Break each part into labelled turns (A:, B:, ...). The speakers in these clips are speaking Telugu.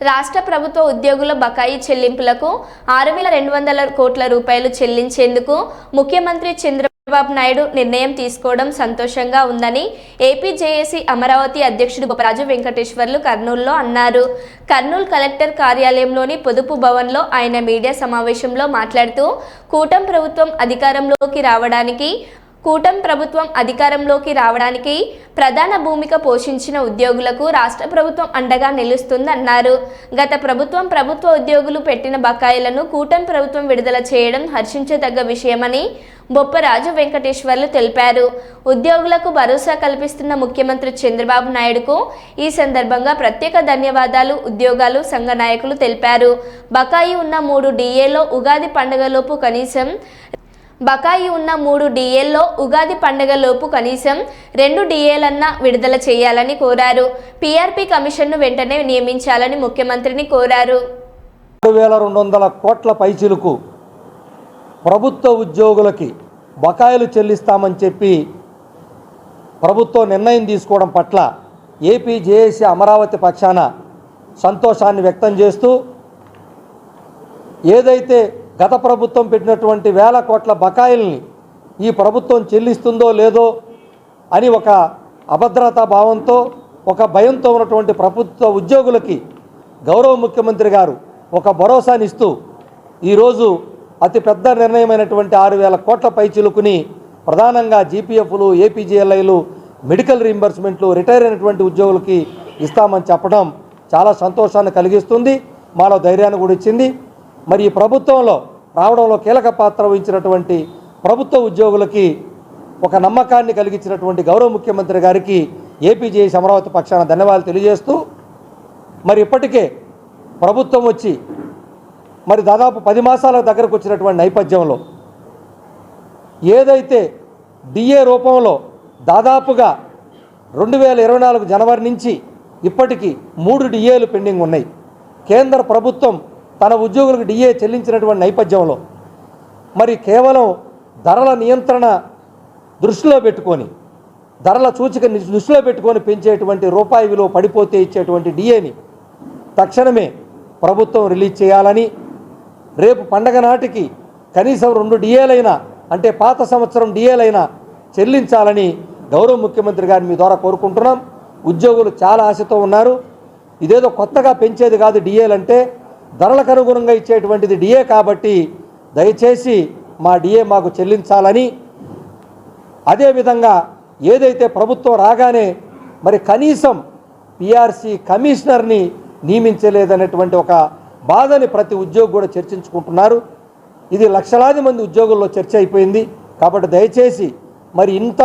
A: రాష్ట్ర ప్రభుత్వ ఉద్యోగుల బకాయి చెల్లింపులకు ఆరు వేల రెండు వందల కోట్ల రూపాయలు చెల్లించేందుకు ముఖ్యమంత్రి చంద్రబాబు నాయుడు నిర్ణయం తీసుకోవడం సంతోషంగా ఉందని ఏపీజేఏసీ అమరావతి అధ్యక్షుడు బొప్పరాజు వెంకటేశ్వర్లు కర్నూలులో అన్నారు. కర్నూలు కలెక్టర్ కార్యాలయంలోని పొదుపు భవన్లో ఆయన మీడియా సమావేశంలో మాట్లాడుతూ కూటం ప్రభుత్వం అధికారంలోకి రావడానికి కూటం ప్రభుత్వం అధికారంలోకి రావడానికి ప్రధాన భూమిక పోషించిన ఉద్యోగులకు రాష్ట్ర ప్రభుత్వం అండగా నిలుస్తుందన్నారు. గత ప్రభుత్వం ప్రభుత్వ ఉద్యోగులు పెట్టిన బకాయిలను కూటం ప్రభుత్వం విడుదల చేయడం హర్షించదగ్గ విషయమని బొప్పరాజు వెంకటేశ్వర్లు తెలిపారు. ఉద్యోగులకు భరోసా కల్పిస్తున్న ముఖ్యమంత్రి చంద్రబాబు నాయుడుకు ఈ సందర్భంగా ప్రత్యేక ధన్యవాదాలు ఉద్యోగాలు సంఘ నాయకులు తెలిపారు. బకాయి ఉన్న మూడు డిఏలో ఉగాది పండుగలోపు కనీసం బకాయి ఉన్న మూడు డిఏల్లో ఉగాది పండగలోపు కనీసం రెండు డిఏలన్నా విడుదల చేయాలని కోరారు. పీఆర్పీ కమిషన్ను వెంటనే నియమించాలని ముఖ్యమంత్రిని కోరారు.
B: వేల రెండు వందల కోట్ల పైచిలకు ప్రభుత్వ ఉద్యోగులకి బకాయిలు చెల్లిస్తామని చెప్పి ప్రభుత్వం నిర్ణయం తీసుకోవడం పట్ల ఏపీ జేఏసీ అమరావతి పక్షాన సంతోషాన్ని వ్యక్తం చేస్తూ ఏదైతే గత ప్రభుత్వం పెట్టినటువంటి వేల కోట్ల బకాయిల్ని ఈ ప్రభుత్వం చెల్లిస్తుందో లేదో అని ఒక అభద్రతా భావంతో ఒక భయంతో ఉన్నటువంటి ప్రభుత్వ ఉద్యోగులకి గౌరవ ముఖ్యమంత్రి గారు ఒక భరోసానిస్తూ ఈరోజు అతి పెద్ద నిర్ణయమైనటువంటి ఆరు వేల కోట్ల పైచిలుకుని ప్రధానంగా జీపీఎఫ్లు ఏపీజీఎల్ఐలు మెడికల్ రీంబర్స్మెంట్లు రిటైర్ అయినటువంటి ఉద్యోగులకి ఇస్తామని చెప్పడం చాలా సంతోషాన్ని కలిగిస్తుంది మాలో ధైర్యాన్ని కూడా ఇచ్చింది. మరి ఈ ప్రభుత్వంలో రావడంలో కీలక పాత్ర వహించినటువంటి ప్రభుత్వ ఉద్యోగులకి ఒక నమ్మకాన్ని కలిగించినటువంటి గౌరవ ముఖ్యమంత్రి గారికి ఏపీజేఎస్ అమరావతి పక్షాన ధన్యవాదాలు తెలియజేస్తూ మరి ఇప్పటికే ప్రభుత్వం వచ్చి మరి దాదాపు పది మాసాల దగ్గరకు వచ్చినటువంటి నేపథ్యంలో ఏదైతే డిఏ రూపంలో దాదాపుగా రెండు వేల ఇరవై నాలుగు జనవరి నుంచి ఇప్పటికీ మూడు డిఏలు పెండింగ్ ఉన్నాయి. కేంద్ర ప్రభుత్వం తన ఉద్యోగులకు డిఏ చెల్లించినటువంటి నేపథ్యంలో మరి కేవలం ధరల నియంత్రణ దృష్టిలో పెట్టుకొని ధరల సూచిక దృష్టిలో పెట్టుకొని పెంచేటువంటి రూపాయి విలువ పడిపోతే ఇచ్చేటువంటి డిఏని తక్షణమే ప్రభుత్వం రిలీజ్ చేయాలని రేపు పండగ నాటికి కనీసం రెండు డిఏలైనా అంటే పాత సంవత్సరం డిఏలైనా చెల్లించాలని గౌరవ ముఖ్యమంత్రి గారిని మీ ద్వారా కోరుకుంటున్నాం. ఉద్యోగులు చాలా ఆశతో ఉన్నారు. ఇదేదో కొత్తగా పెంచేది కాదు డిఏలంటే అంటే ధరలకు అనుగుణంగా ఇచ్చేటువంటిది డిఏ కాబట్టి దయచేసి మా డిఏ మాకు చెల్లించాలని. అదేవిధంగా ఏదైతే ప్రభుత్వం రాగానే మరి కనీసం పిఆర్సి కమిషనర్ని నియమించలేదనేటువంటి ఒక బాధని ప్రతి ఉద్యోగి కూడా చర్చించుకుంటున్నారు. ఇది లక్షలాది మంది ఉద్యోగుల్లో చర్చ అయిపోయింది. కాబట్టి దయచేసి మరి ఇంత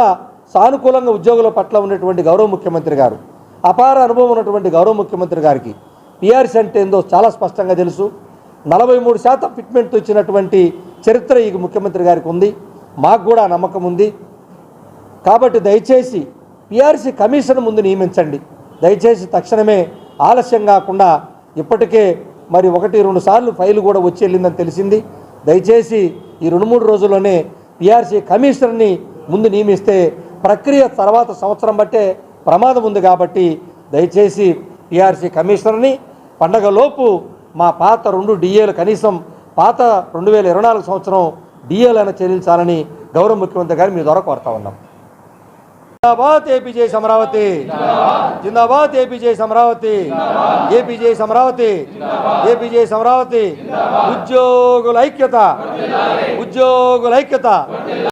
B: సానుకూలంగా ఉద్యోగుల పట్ల ఉన్నటువంటి గౌరవ ముఖ్యమంత్రి గారు అపార అనుభవం ఉన్నటువంటి గౌరవ ముఖ్యమంత్రి గారికి పిఆర్సీ అంటే ఏందో చాలా స్పష్టంగా తెలుసు. నలభై మూడు శాతం ఫిట్మెంట్తో ఇచ్చినటువంటి చరిత్ర ఈ ముఖ్యమంత్రి గారికి ఉంది. మాకు కూడా నమ్మకం ఉంది. కాబట్టి దయచేసి పిఆర్సీ కమిషన్ ముందు నియమించండి. దయచేసి తక్షణమే ఆలస్యం కాకుండా ఇప్పటికే మరి ఒకటి రెండు సార్లు ఫైలు కూడా వచ్చి వెళ్ళిందని తెలిసింది. దయచేసి ఈ రెండు మూడు రోజుల్లోనే పిఆర్సీ కమిషనర్ని ముందు నియమిస్తే ప్రక్రియ తర్వాత సంవత్సరం బట్టే ప్రమాదం ఉంది కాబట్టి దయచేసి పిఆర్సీ కమిషనర్ని పండగలోపు మా పాత రెండు డిఏలు కనీసం పాత రెండు వేల ఇరవై నాలుగు సంవత్సరం డిఏలైనా చెల్లించాలని గౌరవ ముఖ్యమంత్రి గారు మీ ద్వారా కోరుతా ఉన్నాం. జిందాబాద్ ఏపీజే అమరావతి. జిందాబాద్ APJ Amaravati. APJ Amaravati. APJ Amaravati. ఉద్యోగుల ఐక్యత. ఉద్యోగుల ఐక్యత.